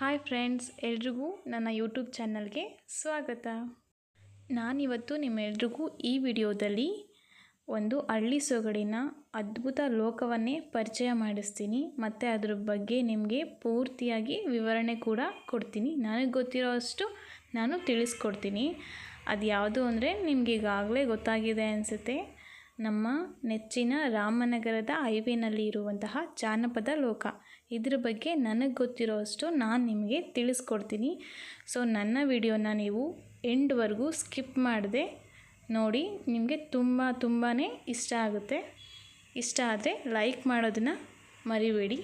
Hi friends, ಎಲ್ರಿಗೂ ನನ್ನ YouTube ಚಾನಲ್ಗೆ ಸ್ವಾಗತ. ನಾನಿವತ್ತು ನಿಮ್ಮೆಲ್ರಿಗೂ ಈ ವಿಡಿಯೋದಲ್ಲಿ ಒಂದು ಹಳ್ಳಿ ಸೊಗಡಿನ ಅದ್ಭುತ ಲೋಕವನ್ನೇ ಪರಿಚಯ ಮಾಡಿಸ್ತೀನಿ. ಮತ್ತು ಅದ್ರ ಬಗ್ಗೆ ನಿಮಗೆ ಪೂರ್ತಿಯಾಗಿ ವಿವರಣೆ ಕೂಡ ಕೊಡ್ತೀನಿ. ನನಗೆ ಗೊತ್ತಿರೋ ಅಷ್ಟು ನಾನು ತಿಳಿಸ್ಕೊಡ್ತೀನಿ. ಅದು ಯಾವುದು ಅಂದರೆ ನಿಮಗೆ ಈಗಾಗಲೇ ಗೊತ್ತಾಗಿದೆ ಅನಿಸುತ್ತೆ. ನಮ್ಮ ನೆಚ್ಚಿನ ರಾಮನಗರದ ಹೈವೇನಲ್ಲಿ ಇರುವಂತಹ ಜಾನಪದ ಲೋಕ. ಇದ್ರ ಬಗ್ಗೆ ನನಗೆ ಗೊತ್ತಿರೋ ಅಷ್ಟು ನಾನು ನಿಮಗೆ ತಿಳಿಸ್ಕೊಡ್ತೀನಿ. ಸೊ ನನ್ನ ವಿಡಿಯೋನ ನೀವು ಎಂಡ್ವರೆಗೂ ಸ್ಕಿಪ್ ಮಾಡದೆ ನೋಡಿ, ನಿಮಗೆ ತುಂಬ ತುಂಬಾ ಇಷ್ಟ ಆಗುತ್ತೆ. ಇಷ್ಟ ಆದರೆ ಲೈಕ್ ಮಾಡೋದನ್ನು ಮರಿಬೇಡಿ.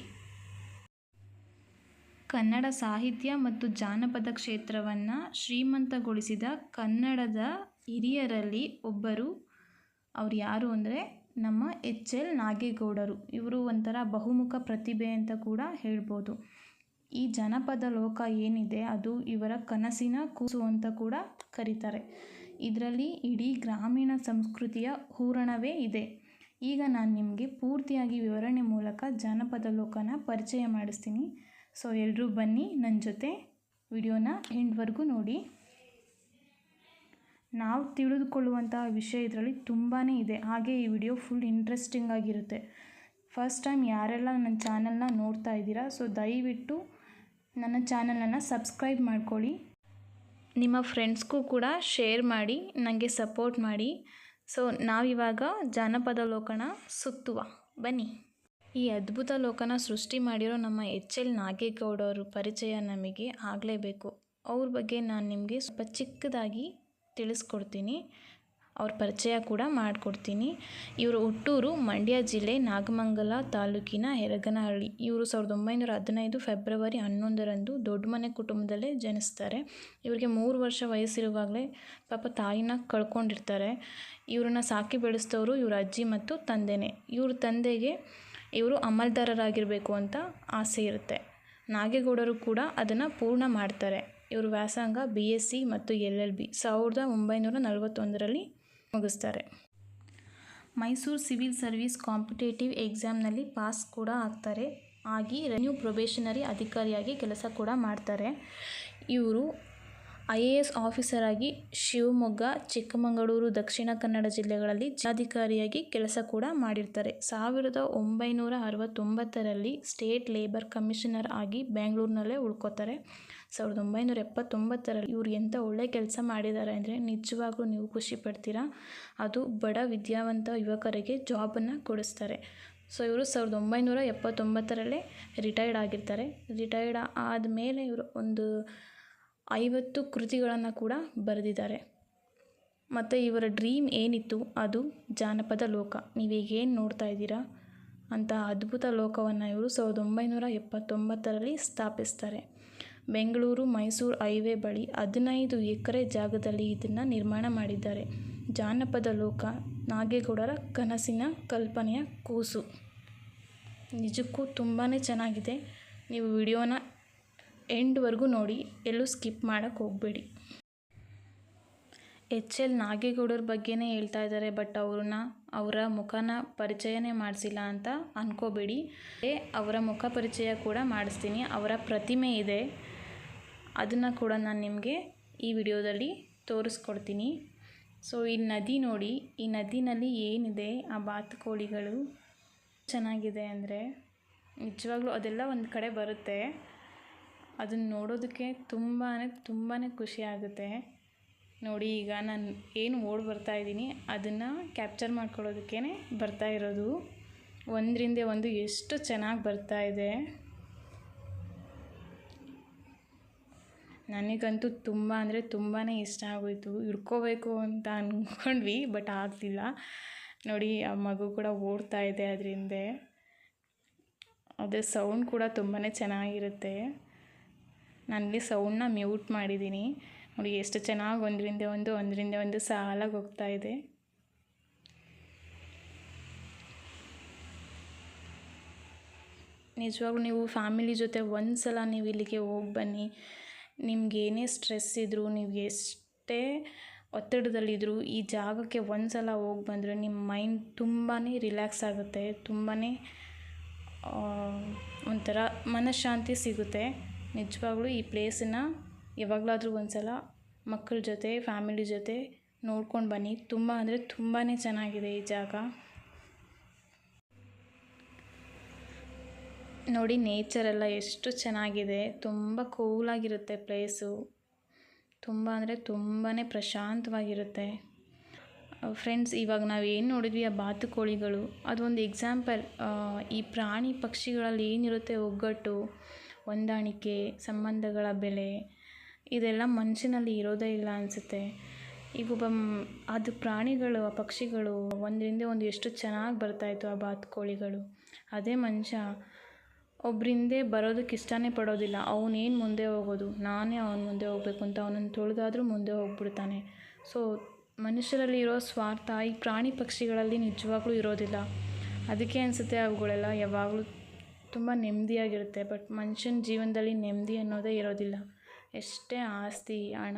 ಕನ್ನಡ ಸಾಹಿತ್ಯ ಮತ್ತು ಜಾನಪದ ಕ್ಷೇತ್ರವನ್ನು ಶ್ರೀಮಂತಗೊಳಿಸಿದ ಕನ್ನಡದ ಹಿರಿಯರಲ್ಲಿ ಒಬ್ಬರು. ಅವ್ರು ಯಾರು ಅಂದರೆ ನಮ್ಮ ಎಚ್ ಎಲ್ ನಾಗೇಗೌಡರು. ಇವರು ಒಂಥರ ಬಹುಮುಖ ಪ್ರತಿಭೆ ಅಂತ ಕೂಡ ಹೇಳ್ಬೋದು. ಈ ಜನಪದ ಲೋಕ ಏನಿದೆ ಅದು ಇವರ ಕನಸಿನ ಕೂಸು ಅಂತ ಕೂಡ ಕರೀತಾರೆ. ಇದರಲ್ಲಿ ಇಡೀ ಗ್ರಾಮೀಣ ಸಂಸ್ಕೃತಿಯ ಹೂರಣವೇ ಇದೆ. ಈಗ ನಾನು ನಿಮಗೆ ಪೂರ್ತಿಯಾಗಿ ವಿವರಣೆ ಮೂಲಕ ಜಾನಪದ ಲೋಕನ ಪರಿಚಯ ಮಾಡಿಸ್ತೀನಿ. ಸೊ ಎಲ್ಲರೂ ಬನ್ನಿ ನನ್ನ ಜೊತೆ ವಿಡಿಯೋನ ಎಂಡ್ವರೆಗೂ ನೋಡಿ. ನಾವು ತಿಳಿದುಕೊಳ್ಳುವಂತಹ ವಿಷಯ ಇದರಲ್ಲಿ ತುಂಬಾ ಇದೆ. ಹಾಗೆ ಈ ವಿಡಿಯೋ ಫುಲ್ ಇಂಟ್ರೆಸ್ಟಿಂಗ್ ಆಗಿರುತ್ತೆ. ಫಸ್ಟ್ ಟೈಮ್ ಯಾರೆಲ್ಲ ನನ್ನ ಚಾನಲ್ನ ನೋಡ್ತಾ ಇದ್ದೀರಾ, ಸೊ ದಯವಿಟ್ಟು ನನ್ನ ಚಾನಲನ್ನು ಸಬ್ಸ್ಕ್ರೈಬ್ ಮಾಡ್ಕೊಳ್ಳಿ. ನಿಮ್ಮ ಫ್ರೆಂಡ್ಸ್ಗೂ ಕೂಡ ಶೇರ್ ಮಾಡಿ, ನನಗೆ ಸಪೋರ್ಟ್ ಮಾಡಿ. ಸೊ ನಾವಿವಾಗ ಜಾನಪದ ಲೋಕನ ಸುತ್ತುವ. ಬನ್ನಿ. ಈ ಅದ್ಭುತ ಲೋಕನ ಸೃಷ್ಟಿ ಮಾಡಿರೋ ನಮ್ಮ ಎಚ್ ಎಲ್ ನಾಗೇಗೌಡರ ಪರಿಚಯ ನಮಗೆ ಆಗಲೇಬೇಕು. ಅವ್ರ ಬಗ್ಗೆ ನಾನು ನಿಮಗೆ ಸ್ವಲ್ಪ ಚಿಕ್ಕದಾಗಿ ತಿಳಿಸ್ಕೊಡ್ತೀನಿ. ಅವ್ರ ಪರಿಚಯ ಕೂಡ ಮಾಡಿಕೊಡ್ತೀನಿ. ಇವರು ಹುಟ್ಟೂರು ಮಂಡ್ಯ ಜಿಲ್ಲೆ ನಾಗಮಂಗಲ ತಾಲೂಕಿನ ಹೆರಗನಹಳ್ಳಿ. ಇವರು ಸಾವಿರದ ಒಂಬೈನೂರ ಹದಿನೈದು ಫೆಬ್ರವರಿ ಹನ್ನೊಂದರಂದು ದೊಡ್ಡ ಮನೆ ಕುಟುಂಬದಲ್ಲೇ ಜನಿಸ್ತಾರೆ. ಇವರಿಗೆ ಮೂರು ವರ್ಷ ವಯಸ್ಸಿರುವಾಗಲೇ ಪಾಪ ತಾಯಿನ ಕಳ್ಕೊಂಡಿರ್ತಾರೆ. ಇವ್ರನ್ನ ಸಾಕಿ ಬೆಳೆಸ್ತವರು ಇವರ ಅಜ್ಜಿ ಮತ್ತು ತಂದೆನೇ. ಇವ್ರ ತಂದೆಗೆ ಇವರು ಅಮಲ್ದಾರರಾಗಿರಬೇಕು ಅಂತ ಆಸೆ ಇರುತ್ತೆ. ನಾಗೇಗೌಡರು ಕೂಡ ಅದನ್ನು ಪೂರ್ಣ ಮಾಡ್ತಾರೆ. ಇವರು ವ್ಯಾಸಂಗ ಬಿ ಎಸ್ ಸಿ ಮತ್ತು ಎಲ್ ಎಲ್ ಬಿ ಸಾವಿರದ ಒಂಬೈನೂರ ನಲವತ್ತೊಂದರಲ್ಲಿ ಮುಗಿಸ್ತಾರೆ. ಮೈಸೂರು ಸಿವಿಲ್ ಸರ್ವಿಸ್ ಕಾಂಪಿಟೇಟಿವ್ ಎಕ್ಸಾಮ್ನಲ್ಲಿ ಪಾಸ್ ಕೂಡ ಆಗ್ತಾರೆ. ಆಗಿ ರೆನ್ಯೂ ಪ್ರೊಬೇಷನರಿ ಅಧಿಕಾರಿಯಾಗಿ ಕೆಲಸ ಕೂಡ ಮಾಡ್ತಾರೆ. ಇವರು ಐ ಎ ಎಸ್ ಆಫೀಸರ್ ಆಗಿ ಶಿವಮೊಗ್ಗ, ಚಿಕ್ಕಮಗಳೂರು, ದಕ್ಷಿಣ ಕನ್ನಡ ಜಿಲ್ಲೆಗಳಲ್ಲಿ ಜಿಲ್ಲಾಧಿಕಾರಿಯಾಗಿ ಕೆಲಸ ಕೂಡ ಮಾಡಿರ್ತಾರೆ. ಸಾವಿರದ ಒಂಬೈನೂರ ಅರವತ್ತೊಂಬತ್ತರಲ್ಲಿ ಸ್ಟೇಟ್ ಲೇಬರ್ ಕಮಿಷನರ್ ಆಗಿ ಬೆಂಗಳೂರಿನಲ್ಲೇ ಉಳ್ಕೋತಾರೆ. ಸಾವಿರದ ಒಂಬೈನೂರ ಎಪ್ಪತ್ತೊಂಬತ್ತರಲ್ಲಿ ಇವರು ಎಂಥ ಒಳ್ಳೆ ಕೆಲಸ ಮಾಡಿದ್ದಾರೆ ಅಂದರೆ ನಿಜವಾಗ್ಲೂ ನೀವು ಖುಷಿ ಪಡ್ತೀರಾ? ಅದು ಬಡ ವಿದ್ಯಾವಂತ ಯುವಕರಿಗೆ ಜಾಬನ್ನು ಕೊಡಿಸ್ತಾರೆ. ಸೊ ಇವರು ಸಾವಿರದ ಒಂಬೈನೂರ ಎಪ್ಪತ್ತೊಂಬತ್ತರಲ್ಲೇ ರಿಟೈರ್ಡ್ ಆಗಿರ್ತಾರೆ. ರಿಟೈರ್ಡ್ ಆದಮೇಲೆ ಇವರು ಒಂದು ಐವತ್ತು ಕೃತಿಗಳನ್ನು ಕೂಡ ಬರೆದಿದ್ದಾರೆ. ಮತ್ತು ಇವರ ಡ್ರೀಮ್ ಏನಿತ್ತು? ಅದು ಜಾನಪದ ಲೋಕ. ನೀವೀಗ ಏನು ನೋಡ್ತಾ ಇದ್ದೀರಾ? ಅಂತ ಅದ್ಭುತ ಲೋಕವನ್ನು ಇವರು ಸಾವಿರದ ಒಂಬೈನೂರ ಎಪ್ಪತ್ತೊಂಬತ್ತರಲ್ಲಿ ಸ್ಥಾಪಿಸ್ತಾರೆ. ಬೆಂಗಳೂರು, ಮೈಸೂರು ಹೈವೇ ಬಳಿ ಹದಿನೈದು ಎಕರೆ ಜಾಗದಲ್ಲಿ ಇದನ್ನು ನಿರ್ಮಾಣ ಮಾಡಿದ್ದಾರೆ. ಜಾನಪದ ಲೋಕ, ನಾಗೇಗೌಡರ ಕನಸಿನ ಕಲ್ಪನೆಯ ಕೂಸು. ನಿಜಕ್ಕೂ ತುಂಬಾ ಚೆನ್ನಾಗಿದೆ. ನೀವು ವಿಡಿಯೋನ ಎಂಡ್ವರೆಗೂ ನೋಡಿ, ಎಲ್ಲೂ ಸ್ಕಿಪ್ ಮಾಡೋಕ್ಕೆ ಹೋಗಬೇಡಿ. ಎಚ್ ಎಲ್ ನಾಗೇಗೌಡರ ಬಗ್ಗೆನೇ ಹೇಳ್ತಾ ಇದ್ದಾರೆ, ಬಟ್ ಅವ್ರನ್ನ, ಅವರ ಮುಖನ ಪರಿಚಯನೇ ಮಾಡಿಸಿಲ್ಲ ಅಂತ ಅಂದ್ಕೋಬೇಡಿ ಅವರ ಮುಖ ಪರಿಚಯ ಕೂಡ ಮಾಡಿಸ್ತೀನಿ. ಅವರ ಪ್ರತಿಮೆ ಇದೆ. ಅದನ್ನು ಕೂಡ ನಾನು ನಿಮಗೆ ಈ ವಿಡಿಯೋದಲ್ಲಿ ತೋರಿಸ್ಕೊಡ್ತೀನಿ. ಸೊ ಈ ನದಿ ನೋಡಿ, ಈ ನದಿನಲ್ಲಿ ಏನಿದೆ, ಆ ಬಾತುಕೋಳಿಗಳು ಚೆನ್ನಾಗಿದೆ ಅಂದರೆ ನಿಜವಾಗ್ಲೂ ಅದೆಲ್ಲ ಒಂದು ಕಡೆ ಬರುತ್ತೆ. ಅದನ್ನು ನೋಡೋದಕ್ಕೆ ತುಂಬಾ ತುಂಬಾ ಖುಷಿ ಆಗುತ್ತೆ. ನೋಡಿ, ಈಗ ನಾನು ಏನು ಓಡಿ ಬರ್ತಾ ಇದ್ದೀನಿ, ಅದನ್ನು ಕ್ಯಾಪ್ಚರ್ ಮಾಡ್ಕೊಳ್ಳೋದಕ್ಕೇ ಬರ್ತಾ ಇರೋದು. ಒಂದರಿಂದ ಒಂದು ಎಷ್ಟು ಚೆನ್ನಾಗಿ ಬರ್ತಾ ಇದೆ. ನನಗಂತೂ ತುಂಬ ಅಂದರೆ ತುಂಬಾ ಇಷ್ಟ ಆಗೋಯಿತು. ಹಿಡ್ಕೋಬೇಕು ಅಂತ ಅಂದ್ಕೊಂಡ್ವಿ ಬಟ್ ಆಗಲಿಲ್ಲ. ನೋಡಿ, ಆ ಮಗು ಕೂಡ ಓಡ್ತಾ ಇದೆ ಅದರಿಂದ. ಸೌಂಡ್ ಕೂಡ ತುಂಬಾ ಚೆನ್ನಾಗಿರುತ್ತೆ. ನಾನಲ್ಲಿ ಸೌಂಡನ್ನ ಮ್ಯೂಟ್ ಮಾಡಿದ್ದೀನಿ. ನೋಡಿ, ಎಷ್ಟು ಚೆನ್ನಾಗಿ ಒಂದರಿಂದ ಒಂದು ಒಂದರಿಂದ ಒಂದು ಸಾಲಾಗಿ ಹೋಗ್ತಾ ಇದೆ. ನಿಜವಾಗ್ಲೂ ನೀವು ಫ್ಯಾಮಿಲಿ ಜೊತೆ ಒಂದು ಸಲ ನೀವು ಇಲ್ಲಿಗೆ ಹೋಗಿ ಬನ್ನಿ. ನಿಮ್ಗೆ ಏನೇ ಸ್ಟ್ರೆಸ್ ಇದ್ದರೂ ನೀವು ಎಷ್ಟೇ ಒತ್ತಡದಲ್ಲಿದ್ದರೂ ಈ ಜಾಗಕ್ಕೆ ಒಂದು ಸಲ ಹೋಗಿ ಬಂದರೆ ನಿಮ್ಮ ಮೈಂಡ್ ತುಂಬಾ ರಿಲ್ಯಾಕ್ಸ್ ಆಗುತ್ತೆ. ತುಂಬಾ ಒಂಥರ ಮನಃಶಾಂತಿ ಸಿಗುತ್ತೆ. ನಿಜವಾಗ್ಲೂ ಈ ಪ್ಲೇಸನ್ನ ಯಾವಾಗಲಾದ್ರೂ ಒಂದು ಸಲ ಮಕ್ಕಳ ಜೊತೆ ಫ್ಯಾಮಿಲಿ ಜೊತೆ ನೋಡ್ಕೊಂಡು ಬನ್ನಿ. ತುಂಬ ಅಂದರೆ ತುಂಬಾ ಚೆನ್ನಾಗಿದೆ ಈ ಜಾಗ. ನೋಡಿ ನೇಚರ್ ಎಲ್ಲ ಎಷ್ಟು ಚೆನ್ನಾಗಿದೆ. ತುಂಬ ಕೂಲಾಗಿರುತ್ತೆ ಪ್ಲೇಸು ತುಂಬ ಅಂದರೆ ತುಂಬಾ ಪ್ರಶಾಂತವಾಗಿರುತ್ತೆ. ಫ್ರೆಂಡ್ಸ್ ಇವಾಗ ನಾವು ಏನು ನೋಡಿದ್ವಿ? ಆ ಬಾತುಕೋಳಿಗಳು. ಅದೊಂದು ಎಕ್ಸಾಂಪಲ್ ಈ ಪ್ರಾಣಿ ಪಕ್ಷಿಗಳಲ್ಲಿ ಏನಿರುತ್ತೆ? ಒಗ್ಗಟ್ಟು, ಹೊಂದಾಣಿಕೆ, ಸಂಬಂಧಗಳ ಬೆಲೆ. ಇದೆಲ್ಲ ಮನುಷ್ಯನಲ್ಲಿ ಇರೋದೇ ಇಲ್ಲ ಅನಿಸುತ್ತೆ. ಈಗ ಒಬ್ಬ ಅದು ಪ್ರಾಣಿಗಳು, ಆ ಪಕ್ಷಿಗಳು ಒಂದರಿಂದ ಒಂದು ಎಷ್ಟು ಚೆನ್ನಾಗಿ ಬರ್ತಾಯಿತ್ತು ಆ ಬಾತುಕೋಳಿಗಳು. ಅದೇ ಮನುಷ್ಯ ಒಬ್ಬರಿಂದೆ ಬರೋದಕ್ಕೆ ಇಷ್ಟನೇ ಪಡೋದಿಲ್ಲ. ಅವನೇನು ಮುಂದೆ ಹೋಗೋದು? ನಾನೇ ಅವನ ಮುಂದೆ ಹೋಗ್ಬೇಕು ಅಂತ ಅವನನ್ನು ತುಳಿದಾದ್ರೂ ಮುಂದೆ ಹೋಗ್ಬಿಡ್ತಾನೆ. ಸೊ, ಮನುಷ್ಯರಲ್ಲಿ ಇರೋ ಸ್ವಾರ್ಥ ಈ ಪ್ರಾಣಿ ಪಕ್ಷಿಗಳಲ್ಲಿ ನಿಜವಾಗ್ಲೂ ಇರೋದಿಲ್ಲ. ಅದಕ್ಕೆ ಅನಿಸುತ್ತೆ ಅವುಗಳೆಲ್ಲ ಯಾವಾಗಲೂ ತುಂಬ ನೆಮ್ಮದಿಯಾಗಿರುತ್ತೆ. ಬಟ್ ಮನುಷ್ಯನ ಜೀವನದಲ್ಲಿ ನೆಮ್ಮದಿ ಅನ್ನೋದೇ ಇರೋದಿಲ್ಲ. ಎಷ್ಟೇ ಆಸ್ತಿ, ಹಣ,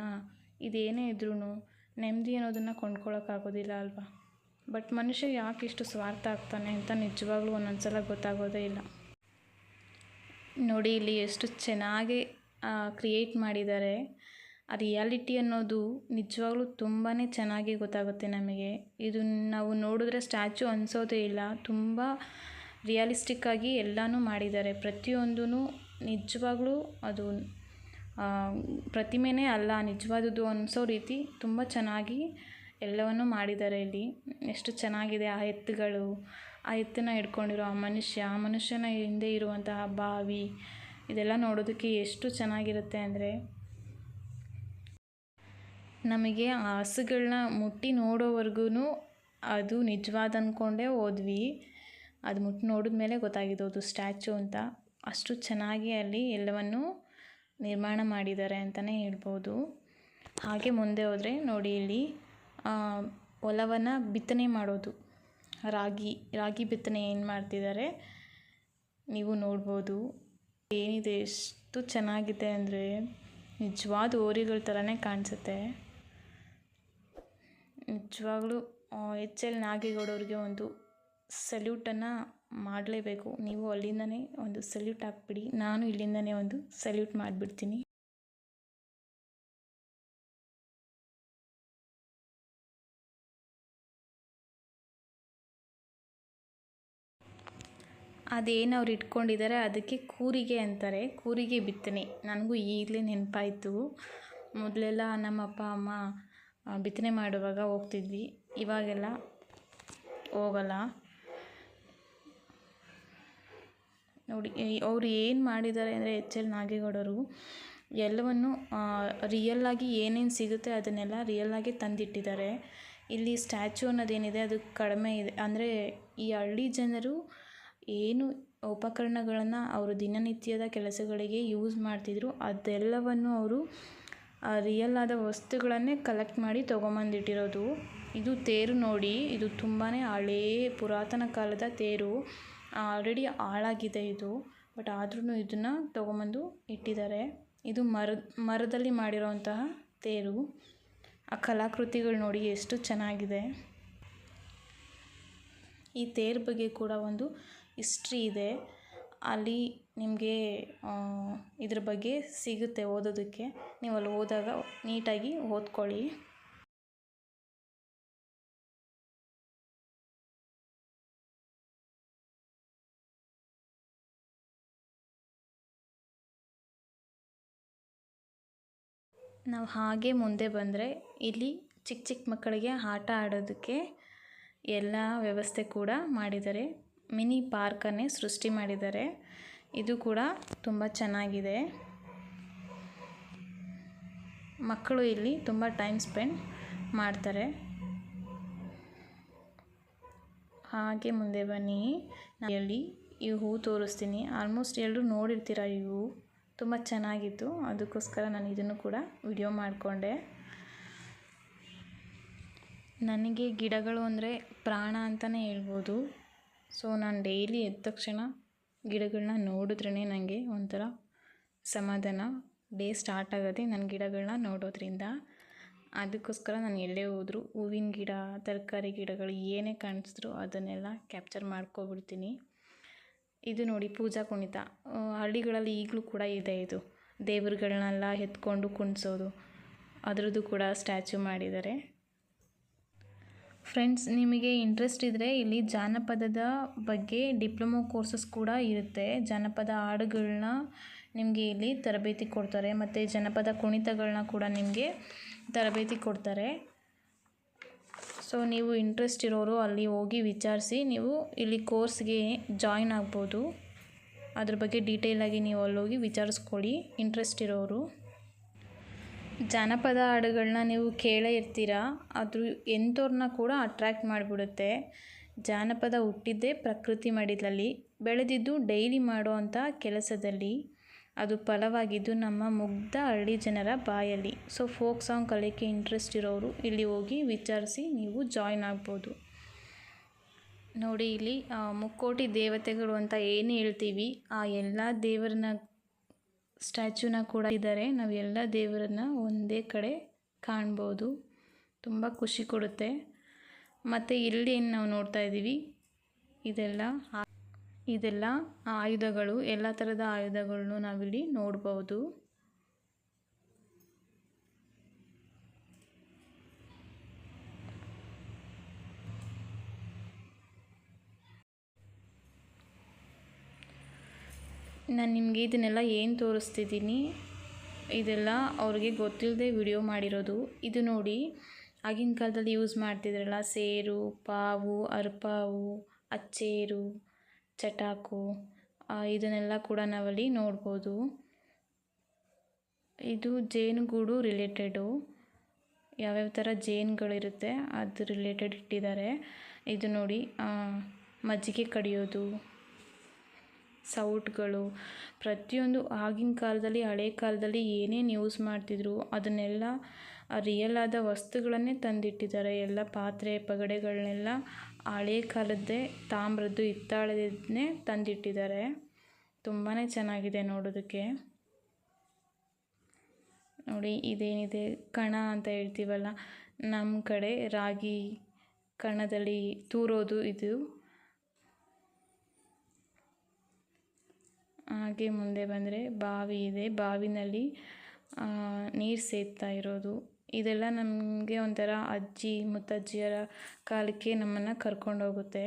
ಇದೇನೇ ಇದ್ರೂ ನೆಮ್ಮದಿ ಅನ್ನೋದನ್ನು ಕೊಂಡ್ಕೊಳ್ಳೋಕ್ಕಾಗೋದಿಲ್ಲ ಅಲ್ವಾ? ಬಟ್ ಮನುಷ್ಯ ಯಾಕೆ ಇಷ್ಟು ಸ್ವಾರ್ಥ ಆಗ್ತಾನೆ ಅಂತ ನಿಜವಾಗ್ಲೂ ಒಂದೊಂದು ಸಲ ಗೊತ್ತಾಗೋದೇ ಇಲ್ಲ. ನೋಡಿ ಇಲ್ಲಿ ಎಷ್ಟು ಚೆನ್ನಾಗಿ ಕ್ರಿಯೇಟ್ ಮಾಡಿದ್ದಾರೆ. ಆ ರಿಯಾಲಿಟಿ ಅನ್ನೋದು ನಿಜವಾಗ್ಲೂ ತುಂಬಾ ಚೆನ್ನಾಗಿ ಗೊತ್ತಾಗುತ್ತೆ ನಮಗೆ. ಇದು ನಾವು ನೋಡಿದ್ರೆ ಸ್ಟ್ಯಾಚು ಅನಿಸೋದೇ ಇಲ್ಲ. ತುಂಬ ರಿಯಾಲಿಸ್ಟಿಕ್ಕಾಗಿ ಎಲ್ಲನೂ ಮಾಡಿದ್ದಾರೆ. ಪ್ರತಿಯೊಂದೂ ನಿಜವಾಗ್ಲೂ ಅದು ಪ್ರತಿಮೆನೇ ಅಲ್ಲ, ನಿಜವಾದದ್ದು ಅನಿಸೋ ರೀತಿ ತುಂಬ ಚೆನ್ನಾಗಿ ಎಲ್ಲವನ್ನು ಮಾಡಿದ್ದಾರೆ ಇಲ್ಲಿ. ಎಷ್ಟು ಚೆನ್ನಾಗಿದೆ ಆ ಎತ್ತುಗಳು. ಆ ಎತ್ತನ್ನ ಹಿಡ್ಕೊಂಡಿರೋ ಆ ಮನುಷ್ಯ, ಆ ಮನುಷ್ಯನ ಹಿಂದೆ ಇರುವಂತಹ ಬಾವಿ, ಇದೆಲ್ಲ ನೋಡೋದಕ್ಕೆ ಎಷ್ಟು ಚೆನ್ನಾಗಿರುತ್ತೆ ಅಂದರೆ ನಮಗೆ ಆ ಹಸುಗಳನ್ನ ಮುಟ್ಟಿ ನೋಡೋವರೆಗೂ ಅದು ನಿಜವಾದ ಅಂದ್ಕೊಂಡೇ ಹೋದ್ವಿ. ಅದು ಮುಟ್ಟಿ ನೋಡಿದ ಮೇಲೆ ಗೊತ್ತಾಗಿದೆ ಅದು ಸ್ಟ್ಯಾಚು ಅಂತ. ಅಷ್ಟು ಚೆನ್ನಾಗಿ ಅಲ್ಲಿ ಎಲ್ಲವನ್ನು ನಿರ್ಮಾಣ ಮಾಡಿದ್ದಾರೆ ಅಂತಲೇ ಹೇಳ್ಬೋದು. ಹಾಗೆ ಮುಂದೆ ಹೋದರೆ ನೋಡಿ ಇಲ್ಲಿ ಹೊಲವನ್ನು ಬಿತ್ತನೆ ಮಾಡೋದು. ರಾಗಿ ರಾಗಿ ಬಿತ್ತನೆ ಏನು ಮಾಡ್ತಿದ್ದಾರೆ ನೀವು ನೋಡ್ಬೋದು. ಏನಿದೆ ಎಷ್ಟು ಚೆನ್ನಾಗಿದೆ ಅಂದರೆ ನಿಜವಾದ ಓರಿಗಳ ಥರನೇ ಕಾಣಿಸುತ್ತೆ. ನಿಜವಾಗ್ಲೂ ಎಚ್ ಎಲ್ ನಾಗೇಗೌಡವ್ರಿಗೆ ಒಂದು ಸಲ್ಯೂಟನ್ನು ಮಾಡಲೇಬೇಕು. ನೀವು ಅಲ್ಲಿಂದನೇ ಒಂದು ಸಲ್ಯೂಟ್ ಹಾಕ್ಬಿಡಿ. ನಾನು ಇಲ್ಲಿಂದನೇ ಒಂದು ಸಲ್ಯೂಟ್ ಮಾಡಿಬಿಡ್ತೀನಿ. ಅದೇನು ಅವ್ರು ಇಟ್ಕೊಂಡಿದ್ದಾರೆ ಅದಕ್ಕೆ ಕೂರಿಗೆ ಅಂತಾರೆ. ಕೂರಿಗೆ ಬಿತ್ತನೆ. ನನಗೂ ಈಗಲೇ ನೆನಪಾಯಿತು. ಮೊದಲೆಲ್ಲ ನಮ್ಮ ಅಪ್ಪ, ಅಮ್ಮ ಬಿತ್ತನೆ ಮಾಡುವಾಗ ಹೋಗ್ತಿದ್ವಿ. ಇವಾಗೆಲ್ಲ ಹೋಗಲ್ಲ. ನೋಡಿ ಅವರು ಅವ್ರು ಏನು ಮಾಡಿದ್ದಾರೆ ಅಂದರೆ ಎಚ್ ಎಲ್ ನಾಗೇಗೌಡರು ಎಲ್ಲವನ್ನು ರಿಯಲ್ಲಾಗಿ ಏನೇನು ಸಿಗುತ್ತೆ ಅದನ್ನೆಲ್ಲ ರಿಯಲ್ಲಾಗಿ ತಂದಿಟ್ಟಿದ್ದಾರೆ. ಇಲ್ಲಿ ಸ್ಟ್ಯಾಚು ಅನ್ನೋದೇನಿದೆ ಅದು ಕಡಿಮೆ ಇದೆ. ಅಂದರೆ ಈ ಹಳ್ಳಿ ಜನರು ಏನು ಉಪಕರಣಗಳನ್ನು ಅವರು ದಿನನಿತ್ಯದ ಕೆಲಸಗಳಿಗೆ ಯೂಸ್ ಮಾಡ್ತಿದ್ರು, ಅದೆಲ್ಲವನ್ನು ಅವರು ರಿಯಲ್ ಆದ ವಸ್ತುಗಳನ್ನೇ ಕಲೆಕ್ಟ್ ಮಾಡಿ ತೊಗೊಂಬಂದಿಟ್ಟಿರೋದು. ಇದು ತೇರು ನೋಡಿ, ಇದು ತುಂಬಾ ಹಳೇ ಪುರಾತನ ಕಾಲದ ತೇರು. ಆಲ್ರೆಡಿ ಹಾಳಾಗಿದೆ ಇದು ಬಟ್ ಆದ್ರೂ ಇದನ್ನು ತೊಗೊಂಬಂದು ಇಟ್ಟಿದ್ದಾರೆ. ಇದು ಮರ, ಮರದಲ್ಲಿ ಮಾಡಿರೋಂತಹ ತೇರು. ಆ ಕಲಾಕೃತಿಗಳು ನೋಡಿ ಎಷ್ಟು ಚೆನ್ನಾಗಿದೆ. ಈ ತೇರು ಬಗ್ಗೆ ಕೂಡ ಒಂದು ಹಿಸ್ಟ್ರಿ ಇದೆ. ಅಲ್ಲಿ ನಿಮಗೆ ಇದ್ರ ಬಗ್ಗೆ ಸಿಗುತ್ತೆ ಓದೋದಕ್ಕೆ. ನೀವು ಅಲ್ಲಿ ಹೋದಾಗ ನೀಟಾಗಿ ಓದ್ಕೊಳ್ಳಿ. ನಾವು ಹಾಗೆ ಮುಂದೆ ಬಂದರೆ, ಇಲ್ಲಿ ಚಿಕ್ಕ ಚಿಕ್ಕ ಮಕ್ಕಳಿಗೆ ಆಟ ಆಡೋದಕ್ಕೆ ಎಲ್ಲ ವ್ಯವಸ್ಥೆ ಕೂಡ ಮಾಡಿದ್ದಾರೆ. ಮಿನಿ ಪಾರ್ಕನ್ನೇ ಸೃಷ್ಟಿ ಮಾಡಿದ್ದಾರೆ. ಇದು ಕೂಡ ತುಂಬ ಚೆನ್ನಾಗಿದೆ. ಮಕ್ಕಳು ಇಲ್ಲಿ ತುಂಬ ಟೈಮ್ ಸ್ಪೆಂಡ್ ಮಾಡ್ತಾರೆ. ಹಾಗೆ ಮುಂದೆ ಬನ್ನಿ. ನಾನು ಇಲ್ಲಿ ಈ ಹೂ ತೋರಿಸ್ತೀನಿ. ಆಲ್ಮೋಸ್ಟ್ ಎಲ್ಲರೂ ನೋಡಿರ್ತೀರ ಈ ಹೂ? ತುಂಬ ಚೆನ್ನಾಗಿತ್ತು. ಅದಕ್ಕೋಸ್ಕರ ನಾನು ಇದನ್ನು ಕೂಡ ವಿಡಿಯೋ ಮಾಡಿಕೊಂಡೆ. ನನಗೆ ಗಿಡಗಳು ಅಂದರೆ ಪ್ರಾಣ ಅಂತಲೇ ಹೇಳ್ಬೋದು. ಸೊ ನಾನು ಡೈಲಿ ಎದ್ದ ತಕ್ಷಣ ಗಿಡಗಳನ್ನ ನೋಡಿದ್ರೇ ನನಗೆ ಒಂಥರ ಸಮಾಧಾನ. ಡೇ ಸ್ಟಾರ್ಟ್ ಆಗೋದೇ ನನ್ನ ಗಿಡಗಳನ್ನ ನೋಡೋದ್ರಿಂದ ಅದಕ್ಕೋಸ್ಕರ ನಾನು ಎಲ್ಲೇ ಹೋದರೂ, ಹೂವಿನ ಗಿಡ, ತರಕಾರಿ ಗಿಡಗಳು ಏನೇ ಕಾಣಿಸಿದ್ರು ಅದನ್ನೆಲ್ಲ ಕ್ಯಾಪ್ಚರ್ ಮಾಡ್ಕೊಬಿಡ್ತೀನಿ. ಇದು ನೋಡಿ ಪೂಜಾ ಕುಣಿತ ಹಳ್ಳಿಗಳಲ್ಲಿ ಈಗಲೂ ಕೂಡ ಇದೆ ಇದು. ದೇವ್ರುಗಳನ್ನೆಲ್ಲ ಎತ್ಕೊಂಡು ಕುಣಿಸೋದು. ಅದರದ್ದು ಕೂಡ ಸ್ಟ್ಯಾಚು ಮಾಡಿದ್ದಾರೆ. ಫ್ರೆಂಡ್ಸ್, ನಿಮಗೆ ಇಂಟ್ರೆಸ್ಟ್ ಇದ್ದರೆ ಇಲ್ಲಿ ಜಾನಪದದ ಬಗ್ಗೆ ಡಿಪ್ಲೊಮೊ ಕೋರ್ಸಸ್ ಕೂಡ ಇರುತ್ತೆ. ಜಾನಪದ ಹಾಡುಗಳನ್ನ ನಿಮಗೆ ಇಲ್ಲಿ ತರಬೇತಿ ಕೊಡ್ತಾರೆ ಮತ್ತು ಜನಪದ ಕುಣಿತಗಳನ್ನ ಕೂಡ ನಿಮಗೆ ತರಬೇತಿ ಕೊಡ್ತಾರೆ. ಸೊ, ನೀವು ಇಂಟ್ರೆಸ್ಟ್ ಇರೋರು ಅಲ್ಲಿ ಹೋಗಿ ವಿಚಾರಿಸಿ, ನೀವು ಇಲ್ಲಿ ಕೋರ್ಸ್ಗೆ ಜಾಯಿನ್ ಆಗ್ಬೋದು. ಅದ್ರ ಬಗ್ಗೆ ಡೀಟೇಲಾಗಿ ನೀವು ಅಲ್ಲೋಗಿ ವಿಚಾರಿಸ್ಕೊಳ್ಳಿ. ಇಂಟ್ರೆಸ್ಟ್ ಇರೋರು. ಜಾನಪದ ಹಾಡುಗಳನ್ನ ನೀವು ಕೇಳೇ ಇರ್ತೀರ? ಅದು ಎಂಥವ್ರನ್ನ ಕೂಡ ಅಟ್ರ್ಯಾಕ್ಟ್ ಮಾಡಿಬಿಡುತ್ತೆ. ಜಾನಪದ ಹುಟ್ಟಿದ್ದೇ ಪ್ರಕೃತಿ ಮಡಿಲಲ್ಲಿ, ಬೆಳೆದಿದ್ದು ಡೈಲಿ ಮಾಡುವಂಥ ಕೆಲಸದಲ್ಲಿ. ಅದು ಫಲವಾಗಿದ್ದು ನಮ್ಮ ಮುಗ್ಧ ಹಳ್ಳಿ ಜನರ ಬಾಯಲ್ಲಿ. ಸೊ ಫೋಕ್ ಸಾಂಗ್ ಕಲಿಕೆ ಇಂಟ್ರೆಸ್ಟ್ ಇರೋರು ಇಲ್ಲಿ ಹೋಗಿ ವಿಚಾರಿಸಿ ನೀವು ಜಾಯ್ನ್ ಆಗ್ಬೋದು. ನೋಡಿ ಇಲ್ಲಿ ಮುಕ್ಕೋಟಿ ದೇವತೆಗಳು ಅಂತ ಏನು ಹೇಳ್ತೀವಿ? ಆ ಎಲ್ಲ ದೇವರನ್ನ ಸ್ಟ್ಯಾಚ್ಯೂನ ಕೂಡ ಇದ್ದಾರೆ. ನಾವು ಎಲ್ಲ ದೇವರನ್ನ ಒಂದೇ ಕಡೆ ಕಾಣ್ಬೋದು. ತುಂಬ ಖುಷಿ ಕೊಡುತ್ತೆ. ಮತ್ತು ಇಲ್ಲಿ ನಾವು ನೋಡ್ತಾ ಇದ್ದೀವಿ ಇದೆಲ್ಲ ಇದೆಲ್ಲ ಆಯುಧಗಳು. ಎಲ್ಲ ಥರದ ಆಯುಧಗಳನ್ನು ನಾವಿಲ್ಲಿ ನೋಡ್ಬೋದು. ನಾನು ನಿಮಗೆ ಇದನ್ನೆಲ್ಲ ಏನು ತೋರಿಸ್ತಿದ್ದೀನಿ? ಇದೆಲ್ಲ ಅವ್ರಿಗೆ ಗೊತ್ತಿಲ್ಲದೆ ವಿಡಿಯೋ ಮಾಡಿರೋದು. ಇದು ನೋಡಿ, ಆಗಿನ ಕಾಲದಲ್ಲಿ ಯೂಸ್ ಮಾಡ್ತಿದ್ರಲ್ಲ, ಸೇರು, ಪಾವು, ಅರ್ಪಾವು, ಅಚ್ಚೇರು, ಚಟಾಕು ಇದನ್ನೆಲ್ಲ ಕೂಡ ನಾವಲ್ಲಿ ನೋಡ್ಬೋದು. ಇದು ಜೇನುಗೂಡು ರಿಲೇಟೆಡು ಯಾವ್ಯಾವ ಥರ ಜೇನುಗಳಿರುತ್ತೆ ಅದು ರಿಲೇಟೆಡ್ ಇಟ್ಟಿದ್ದಾರೆ. ಇದು ನೋಡಿ ಮಜ್ಜಿಗೆ ಕಡಿಯೋದು ಸೌಟ್ಗಳು, ಪ್ರತಿಯೊಂದು ಆಗಿನ ಕಾಲದಲ್ಲಿ, ಹಳೆ ಕಾಲದಲ್ಲಿ ಏನೇನು ಯೂಸ್ ಮಾಡ್ತಿದ್ರು, ಅದನ್ನೆಲ್ಲ ರಿಯಲ್ ಆದ ವಸ್ತುಗಳನ್ನೇ ತಂದಿಟ್ಟಿದ್ದಾರೆ. ಎಲ್ಲ ಪಾತ್ರೆ, ಪಗಡೆಗಳನ್ನೆಲ್ಲ ಹಳೆ ಕಾಲದ್ದೇ ತಾಮ್ರದ್ದು ಹಿತ್ತಾಳದನ್ನೇ ತಂದಿಟ್ಟಿದ್ದಾರೆ. ತುಂಬಾ ಚೆನ್ನಾಗಿದೆ ನೋಡೋದಕ್ಕೆ. ನೋಡಿ, ಇದೇನಿದೆ? ಕಣ ಅಂತ ಹೇಳ್ತೀವಲ್ಲ? ನಮ್ಮ ಕಡೆ ರಾಗಿ ಕಣದಲ್ಲಿ ತೂರೋದು ಇದು. ಹಾಗೆ ಮುಂದೆ ಬಂದರೆ ಬಾವಿ ಇದೆ. ಬಾವಿನಲ್ಲಿ ನೀರು ಸೇದ್ತಾ ಇರೋದು. ಇದೆಲ್ಲ ನಮಗೆ ಒಂಥರ ಅಜ್ಜಿ, ಮುತ್ತಜ್ಜಿಯರ ಕಾಲಕ್ಕೆ ನಮ್ಮನ್ನು ಕರ್ಕೊಂಡೋಗುತ್ತೆ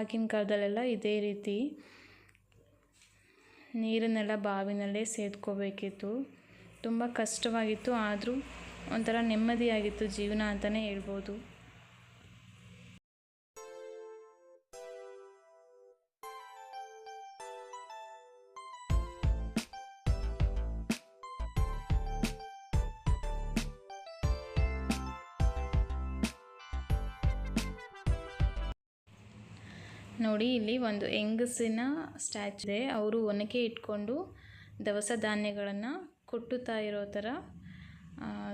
ಆಗಿನ ಕಾಲದಲ್ಲೆಲ್ಲ ಇದೇ ರೀತಿ ನೀರನ್ನೆಲ್ಲ ಬಾವಿನಲ್ಲೇ ಸೇದ್ಕೋಬೇಕಿತ್ತು. ತುಂಬ ಕಷ್ಟವಾಗಿತ್ತು, ಆದರೂ ಒಂಥರ ನೆಮ್ಮದಿಯಾಗಿತ್ತು ಜೀವನ ಅಂತಲೇ ಹೇಳ್ಬೋದು. ನೋಡಿ ಇಲ್ಲಿ ಒಂದು ಹೆಂಗಸಿನ ಸ್ಟ್ಯಾಚು ಇದೆ. ಅವರು ಒನಕೆ ಇಟ್ಕೊಂಡು ದವಸ ಧಾನ್ಯಗಳನ್ನು ಕೊಟ್ಟುತ್ತಾ ಇರೋ ಥರ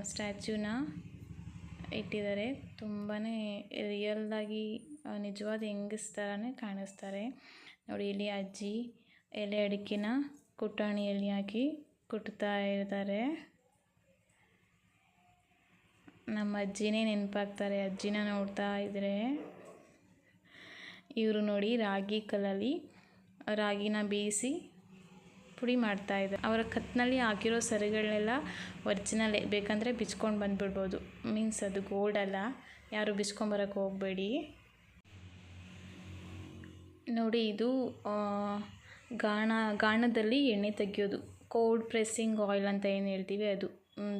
ಸ್ಟ್ಯಾಚ್ಯೂನ ಇಟ್ಟಿದ್ದಾರೆ. ತುಂಬಾ ರಿಯಲ್ಲಾಗಿ ನಿಜವಾದ ಹೆಂಗಸ್ ಥರನೇ ಕಾಣಿಸ್ತಾರೆ. ನೋಡಿ ಇಲ್ಲಿ ಅಜ್ಜಿ ಎಲೆ ಅಡಿಕೆನ ಕುಟಾಣಿಯಲ್ಲಿ ಹಾಕಿ ಕುಟ್ತಾ ಇದ್ದಾರೆ. ನಮ್ಮ ಅಜ್ಜಿನೇ ನೆನಪಾಗ್ತಾರೆ, ಅಜ್ಜಿನ ನೋಡ್ತಾ ಇದ್ರೆ. ಇವರು ನೋಡಿ ರಾಗಿ ಕಲ್ಲಲ್ಲಿ ರಾಗಿನ ಬೇಯಿಸಿ ಪುಡಿ ಮಾಡ್ತಾ ಇದ್ದಾರೆ. ಅವರ ಕತ್ನಲ್ಲಿ ಹಾಕಿರೋ ಸರಿಗಳನ್ನೆಲ್ಲ ಒರ್ಜಿನಲ್ಲೇ, ಬೇಕಂದರೆ ಬಿಚ್ಕೊಂಡು ಬಂದುಬಿಡ್ಬೋದು. ಮೀನ್ಸ್ ಅದು ಗೋಲ್ಡ್ ಅಲ್ಲ. ಯಾರು ಬಿಚ್ಕೊಂಬರಕ್ಕೆ ಹೋಗಬೇಡಿ. ನೋಡಿ ಇದು ಗಾಣ, ಗಾಣದಲ್ಲಿ ಎಣ್ಣೆ ತೆಗೆಯೋದು. ಕೋಲ್ಡ್ ಪ್ರೆಸ್ಸಿಂಗ್ ಆಯಿಲ್ ಅಂತ ಏನು ಹೇಳ್ತೀವಿ ಅದು.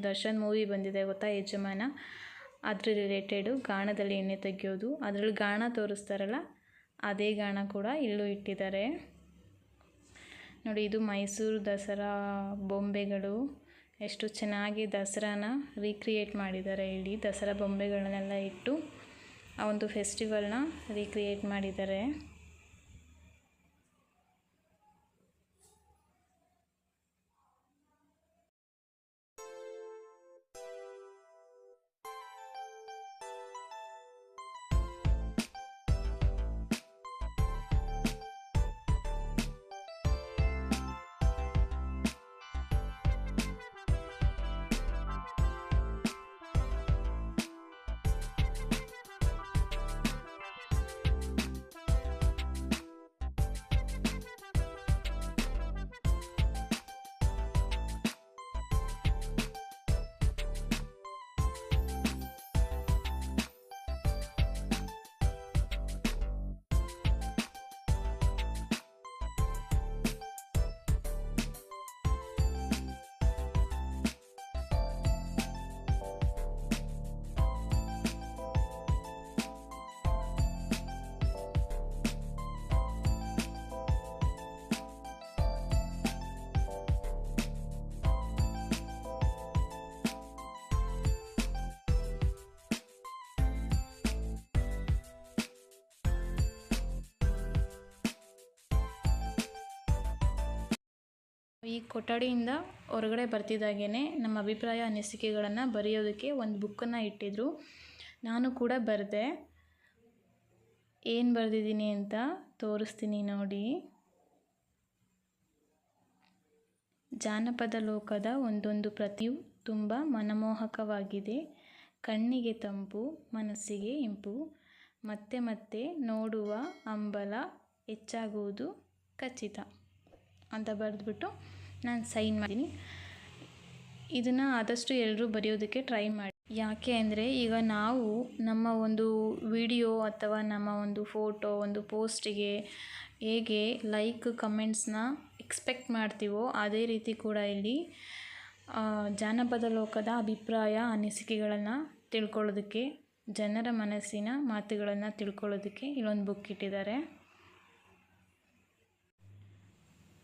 ದರ್ಶನ್ ಮೂವಿ ಬಂದಿದೆ ಗೊತ್ತಾ, ಯಜಮಾನ? ಅದ್ರ ರಿಲೇಟೆಡು ಗಾಣದಲ್ಲಿ ಎಣ್ಣೆ ತೆಗೆಯೋದು. ಅದರಲ್ಲಿ ಗಾಣ ತೋರಿಸ್ತಾರಲ್ಲ ಅದೇ ಗಾಣ ಕೂಡ ಇಲ್ಲೂ ಇಟ್ಟಿದ್ದಾರೆ. ನೋಡಿ, ಇದು ಮೈಸೂರು ದಸರಾ ಬೊಂಬೆಗಳು. ಎಷ್ಟು ಚೆನ್ನಾಗಿ ದಸರಾನ ರೀಕ್ರಿಯೇಟ್ ಮಾಡಿದ್ದಾರೆ. ಇಲ್ಲಿ ದಸರಾ ಬೊಂಬೆಗಳನ್ನೆಲ್ಲ ಇಟ್ಟು ಆ ಒಂದು ಫೆಸ್ಟಿವಲ್ನ ರೀಕ್ರಿಯೇಟ್ ಮಾಡಿದ್ದಾರೆ. ಈ ಕೊಠಡಿಯಿಂದ ಹೊರಗಡೆ ಬರ್ತಿದ್ದಾಗೇ ನಮ್ಮ ಅಭಿಪ್ರಾಯ ಅನಿಸಿಕೆಗಳನ್ನು ಬರೆಯೋದಕ್ಕೆ ಒಂದು ಬುಕ್ಕನ್ನು ಇಟ್ಟಿದ್ದರು ನಾನು ಕೂಡ ಬರೆದೆ. ಏನು ಬರೆದಿದ್ದೀನಿ ಅಂತ ತೋರಿಸ್ತೀನಿ ನೋಡಿ. ಜಾನಪದ ಲೋಕದ ಒಂದೊಂದು ಪ್ರತಿಯು ತುಂಬ ಮನಮೋಹಕವಾಗಿದೆ. ಕಣ್ಣಿಗೆ ತಂಪು, ಮನಸ್ಸಿಗೆ ಇಂಪು. ಮತ್ತೆ ಮತ್ತೆ ನೋಡುವ ಅಂಬಲ ಹೆಚ್ಚಾಗುವುದು ಖಚಿತ. ಅಂತ ಬರೆದ್ಬಿಟ್ಟು ನಾನು ಸೈನ್ ಮಾಡ್ತೀನಿ. ಇದನ್ನು ಆದಷ್ಟು ಎಲ್ಲರೂ ಬರೆಯೋದಕ್ಕೆ ಟ್ರೈ ಮಾಡಿ. ಯಾಕೆ ಅಂದರೆ ಈಗ ನಾವು ನಮ್ಮ ಒಂದು ವಿಡಿಯೋ ಅಥವಾ ನಮ್ಮ ಒಂದು ಫೋಟೋ, ಒಂದು ಪೋಸ್ಟಿಗೆ ಹೇಗೆ ಲೈಕ್, ಕಮೆಂಟ್ಸ್ನ ಎಕ್ಸ್ಪೆಕ್ಟ್ ಮಾಡ್ತೀವೋ ಅದೇ ರೀತಿ ಕೂಡ ಇಲ್ಲಿ ಜಾನಪದ ಲೋಕದ ಅಭಿಪ್ರಾಯ, ಅನಿಸಿಕೆಗಳನ್ನು ತಿಳ್ಕೊಳ್ಳೋದಕ್ಕೆ, ಜನರ ಮನಸ್ಸಿನ ಮಾತುಗಳನ್ನು ತಿಳ್ಕೊಳ್ಳೋದಕ್ಕೆ ಇಲ್ಲೊಂದು ಬುಕ್ ಇಟ್ಟಿದ್ದಾರೆ.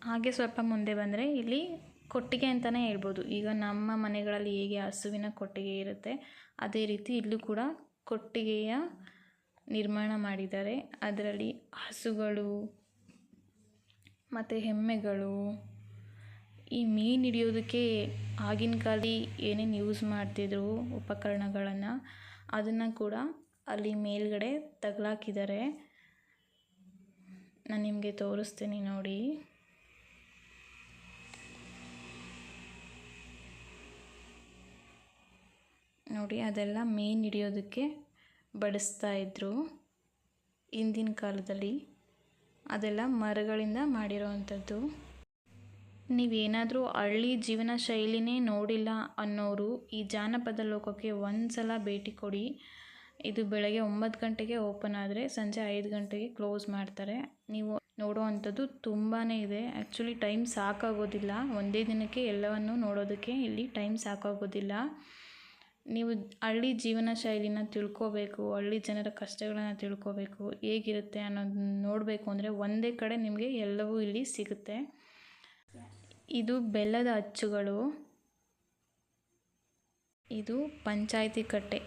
ಹಾಗೆ ಸ್ವಲ್ಪ ಮುಂದೆ ಬಂದರೆ ಇಲ್ಲಿ ಕೊಟ್ಟಿಗೆ ಅಂತಲೇ ಹೇಳ್ಬೋದು. ಈಗ ನಮ್ಮ ಮನೆಗಳಲ್ಲಿ ಹೇಗೆ ಹಸುವಿನ ಕೊಟ್ಟಿಗೆ ಇರುತ್ತೆ, ಅದೇ ರೀತಿ ಇಲ್ಲೂ ಕೂಡ ಕೊಟ್ಟಿಗೆಯ ನಿರ್ಮಾಣ ಮಾಡಿದ್ದಾರೆ. ಅದರಲ್ಲಿ ಹಸುಗಳು, ಮತ್ತು ಹೆಮ್ಮೆಗಳು, ಈ ಮೀನು ಹಿಡಿಯೋದಕ್ಕೆ ಆಗಿನ ಕಾಲ ಏನೇನು ಯೂಸ್ ಮಾಡ್ತಿದ್ರು ಉಪಕರಣಗಳನ್ನು, ಅದನ್ನು ಕೂಡ ಅಲ್ಲಿ ಮೇಲ್ಗಡೆ ತಗಲಾಕಿದ್ದಾರೆ. ನಾನು ನಿಮಗೆ ತೋರಿಸ್ತೀನಿ ನೋಡಿ. ನೋಡಿ, ಅದೆಲ್ಲ ಮೀನು ಹಿಡಿಯೋದಕ್ಕೆ ಬಳಸ್ತಾ ಇದ್ದರು ಹಿಂದಿನ ಕಾಲದಲ್ಲಿ ಅದೆಲ್ಲ ಮರಗಳಿಂದ ಮಾಡಿರೋವಂಥದ್ದು. ನೀವೇನಾದರೂ ಹಳ್ಳಿ ಜೀವನ ಶೈಲಿನೇ ನೋಡಿಲ್ಲ ಅನ್ನೋರು ಈ ಜಾನಪದ ಲೋಕಕ್ಕೆ ಒಂದು ಸಲ ಭೇಟಿ ಕೊಡಿ. ಇದು ಬೆಳಗ್ಗೆ ಒಂಬತ್ತು ಗಂಟೆಗೆ ಓಪನ್ ಆದರೆ ಸಂಜೆ ಐದು ಗಂಟೆಗೆ ಕ್ಲೋಸ್ ಮಾಡ್ತಾರೆ. ನೀವು ನೋಡೋ ಅಂಥದ್ದು ತುಂಬಾ ಇದೆ. ಆ್ಯಕ್ಚುಲಿ ಟೈಮ್ ಸಾಕಾಗೋದಿಲ್ಲ. ಒಂದೇ ದಿನಕ್ಕೆ ಎಲ್ಲವನ್ನು ನೋಡೋದಕ್ಕೆ ಇಲ್ಲಿ ಟೈಮ್ ಸಾಕಾಗೋದಿಲ್ಲ. ನೀವು ಹಳ್ಳಿ ಜೀವನ ಶೈಲಿನ ತಿಳ್ಕೋಬೇಕು, ಹಳ್ಳಿ ಜನರ ಕಷ್ಟಗಳನ್ನು ತಿಳ್ಕೋಬೇಕು, ಹೇಗಿರುತ್ತೆ ಅನ್ನೋದನ್ನ ನೋಡಬೇಕು ಅಂದರೆ ಒಂದೇ ಕಡೆ ನಿಮಗೆ ಎಲ್ಲವೂ ಇಲ್ಲಿ ಸಿಗುತ್ತೆ. ಇದು ಬೆಲ್ಲದ ಅಚ್ಚುಗಳು. ಇದು ಪಂಚಾಯಿತಿ ಕಟ್ಟೆ.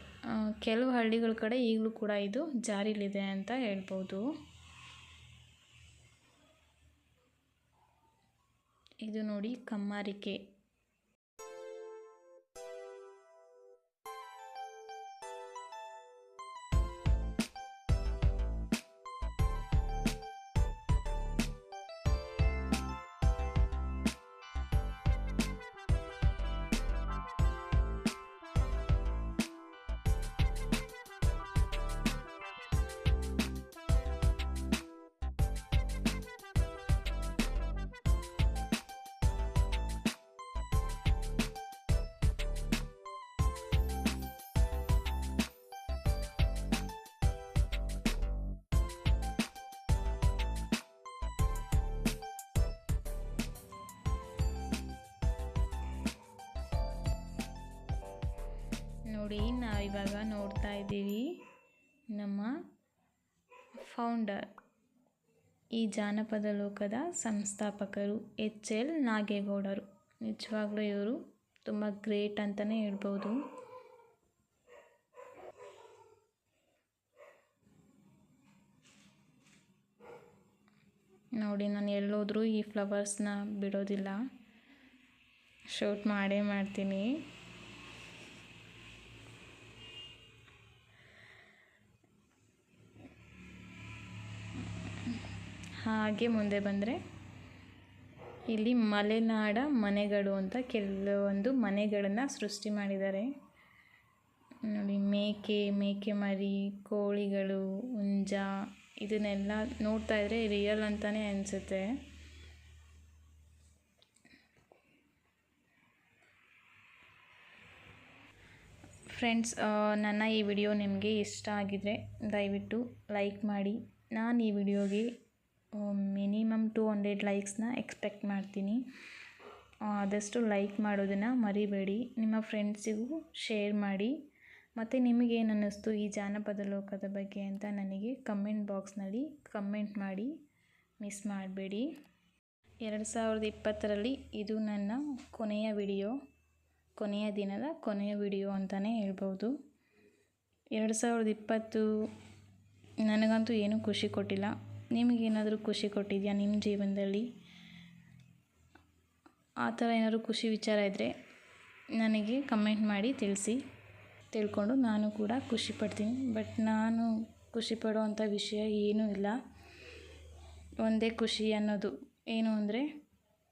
ಕೆಲವು ಹಳ್ಳಿಗಳ ಕಡೆ ಈಗಲೂ ಕೂಡ ಇದು ಜಾರಿಲಿದೆ ಅಂತ ಹೇಳ್ಬೋದು. ಇದು ನೋಡಿ ಕಮ್ಮಾರಿಕೆ. ಇವಾಗ ನೋಡ್ತಾ ಇದ್ದೀವಿ. ನಮ್ಮ ಫೌಂಡರ್ ಈ ಜಾನಪದ ಲೋಕದ ಸಂಸ್ಥಾಪಕರು ಎಚ್ ಎಲ್ ನಾಗೇಗೌಡರು. ನಿಜವಾಗ್ಲೂ ಇವರು ತುಂಬ ಗ್ರೇಟ್ ಅಂತಲೇ ಹೇಳ್ಬೋದು. ನೋಡಿ, ನಾನು ಎಲ್ಲೋದ್ರೂ ಈ ಫ್ಲವರ್ಸ್ನ ಬಿಡೋದಿಲ್ಲ. ಶೂಟ್ ಮಾಡೇ ಮಾಡ್ತೀನಿ. ಹಾಗೆ ಮುಂದೆ ಬಂದರೆ ಇಲ್ಲಿ ಮಲೆನಾಡ ಮನೆಗಳು ಅಂತ ಕೆಲವೊಂದು ಮನೆಗಳನ್ನು ಸೃಷ್ಟಿ ಮಾಡಿದ್ದಾರೆ. ನೋಡಿ, ಮೇಕೆ ಮೇಕೆ ಮರಿ, ಕೋಳಿಗಳು, ಹುಂಜ, ಇದನ್ನೆಲ್ಲ ನೋಡ್ತಾ ಇದ್ರೆ ರಿಯಲ್ ಅಂತಲೇ ಅನಿಸುತ್ತೆ. ಫ್ರೆಂಡ್ಸ್ ನನ್ನ ಈ ವಿಡಿಯೋ ನಿಮಗೆ ಇಷ್ಟ ಆಗಿದರೆ ದಯವಿಟ್ಟು ಲೈಕ್ ಮಾಡಿ. ನಾನು ಈ ವಿಡಿಯೋಗೆ ಮಿನಿಮಮ್ ಟು ಹಂಡ್ರೆಡ್ ಲೈಕ್ಸ್ನ ಎಕ್ಸ್ಪೆಕ್ಟ್ ಮಾಡ್ತೀನಿ. ಆದಷ್ಟು ಲೈಕ್ ಮಾಡೋದನ್ನು ಮರಿಬೇಡಿ. ನಿಮ್ಮ ಫ್ರೆಂಡ್ಸಿಗೂ ಶೇರ್ ಮಾಡಿ. ಮತ್ತು ನಿಮಗೇನು ಅನ್ನಿಸ್ತು ಈ ಜಾನಪದ ಲೋಕದ ಬಗ್ಗೆ ಅಂತ ನನಗೆ ಕಮೆಂಟ್ ಬಾಕ್ಸ್ನಲ್ಲಿ ಕಮೆಂಟ್ ಮಾಡಿ. ಮಿಸ್ ಮಾಡಬೇಡಿ. ಎರಡು ಸಾವಿರದ ಇಪ್ಪತ್ತರಲ್ಲಿ ಇದು ನನ್ನ ಕೊನೆಯ ವಿಡಿಯೋ. ಕೊನೆಯ ದಿನದ ಕೊನೆಯ ವಿಡಿಯೋ ಅಂತಲೇ ಹೇಳ್ಬೋದು. ಎರಡು ಸಾವಿರದ ಇಪ್ಪತ್ತು ನನಗಂತೂ ಏನೂ ಖುಷಿ ಕೊಟ್ಟಿಲ್ಲ. ನಿಮಗೇನಾದರೂ ಖುಷಿ ಕೊಟ್ಟಿದೆಯಾ ನಿಮ್ಮ ಜೀವನದಲ್ಲಿ? ಆ ಥರ ಏನಾದರೂ ಖುಷಿ ವಿಚಾರ ಇದ್ದರೆ ನನಗೆ ಕಮೆಂಟ್ ಮಾಡಿ ತಿಳಿಸಿ. ತಿಳ್ಕೊಂಡು ನಾನು ಕೂಡ ಖುಷಿ ಪಡ್ತೀನಿ. ಬಟ್ ನಾನು ಖುಷಿ ಪಡುವಂಥ ವಿಷಯ ಏನೂ ಇಲ್ಲ. ಒಂದೇ ಖುಷಿ ಅನ್ನೋದು. ಏನು ಅಂದರೆ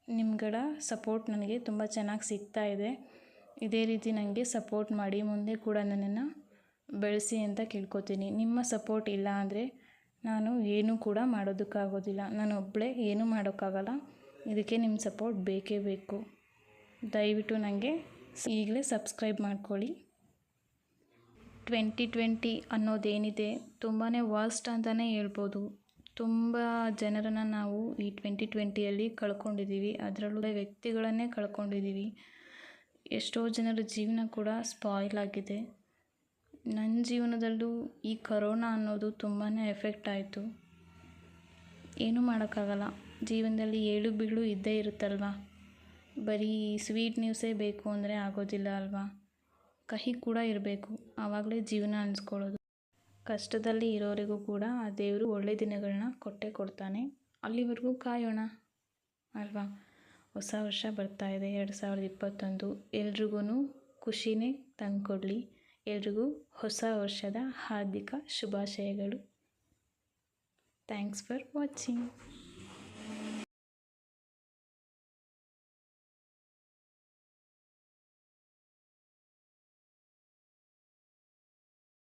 ನಿಮ್ಗಳ ಸಪೋರ್ಟ್ ನನಗೆ ತುಂಬ ಚೆನ್ನಾಗಿ ಸಿಗ್ತಾ ಇದೆ. ಇದೇ ರೀತಿ ನನಗೆ ಸಪೋರ್ಟ್ ಮಾಡಿ ಮುಂದೆ ಕೂಡ ನನ್ನನ್ನು ಬೆಳೆಸಿ ಅಂತ ಕೇಳ್ಕೊತೀನಿ. ನಿಮ್ಮ ಸಪೋರ್ಟ್ ಇಲ್ಲ ಅಂದರೆ ನಾನು ಏನೂ ಕೂಡ ಮಾಡೋದಕ್ಕಾಗೋದಿಲ್ಲ. ನಾನು ಒಬ್ಬಳೇ ಏನೂ ಮಾಡೋಕ್ಕಾಗಲ್ಲ. ಇದಕ್ಕೆ ನಿಮ್ಮ ಸಪೋರ್ಟ್ ಬೇಕೇ ಬೇಕು. ದಯವಿಟ್ಟು ನನಗೆ ಈಗಲೇ ಸಬ್ಸ್ಕ್ರೈಬ್ ಮಾಡ್ಕೊಳ್ಳಿ. ಟ್ವೆಂಟಿ ಟ್ವೆಂಟಿ ಅನ್ನೋದೇನಿದೆ ತುಂಬಾ ವರ್ಸ್ಟ್ ಅಂತಲೇ ಹೇಳ್ಬೋದು. ತುಂಬ ಜನರನ್ನು ನಾವು ಈ ಟ್ವೆಂಟಿ ಟ್ವೆಂಟಿಯಲ್ಲಿ ಕಳ್ಕೊಂಡಿದ್ದೀವಿ. ಅದರಲ್ಲೂ ವ್ಯಕ್ತಿಗಳನ್ನೇ ಕಳ್ಕೊಂಡಿದ್ದೀವಿ. ಎಷ್ಟೋ ಜನರ ಜೀವನ ಕೂಡ ಸ್ಪಾಯ್ಲ್ ಆಗಿದೆ. ನನ್ನ ಜೀವನದಲ್ಲೂ ಈ ಕರೋನಾ ಅನ್ನೋದು ತುಂಬಾ ಎಫೆಕ್ಟ್ ಆಯಿತು. ಏನೂ ಮಾಡೋಕ್ಕಾಗಲ್ಲ. ಜೀವನದಲ್ಲಿ ಏಳು ಬೀಳು ಇದ್ದೇ ಇರುತ್ತಲ್ವಾ? ಬರೀ ಸ್ವೀಟ್ ನ್ಯೂಸೇ ಬೇಕು ಅಂದರೆ ಆಗೋದಿಲ್ಲ ಅಲ್ವಾ? ಕಹಿ ಕೂಡ ಇರಬೇಕು. ಆವಾಗಲೇ ಜೀವನ ಅನಿಸ್ಕೊಳ್ಳೋದು. ಕಷ್ಟದಲ್ಲಿ ಇರೋರಿಗೂ ಕೂಡ ಆ ದೇವರು ಒಳ್ಳೆ ದಿನಗಳನ್ನ ಕೊಟ್ಟೇ ಕೊಡ್ತಾನೆ. ಅಲ್ಲಿವರೆಗೂ ಕಾಯೋಣ ಅಲ್ವಾ? ಹೊಸ ವರ್ಷ ಬರ್ತಾ ಇದೆ. ಎರಡು ಸಾವಿರದ ಇಪ್ಪತ್ತೊಂದು. ಎಲ್ರಿಗೂ ಖುಷಿನೇ ತಂದುಕೊಡ್ಲಿ. ಎಲ್ರಿಗೂ ಹೊಸ ವರ್ಷದ ಹಾರ್ದಿಕ ಶುಭಾಶಯಗಳು. Thanks for watching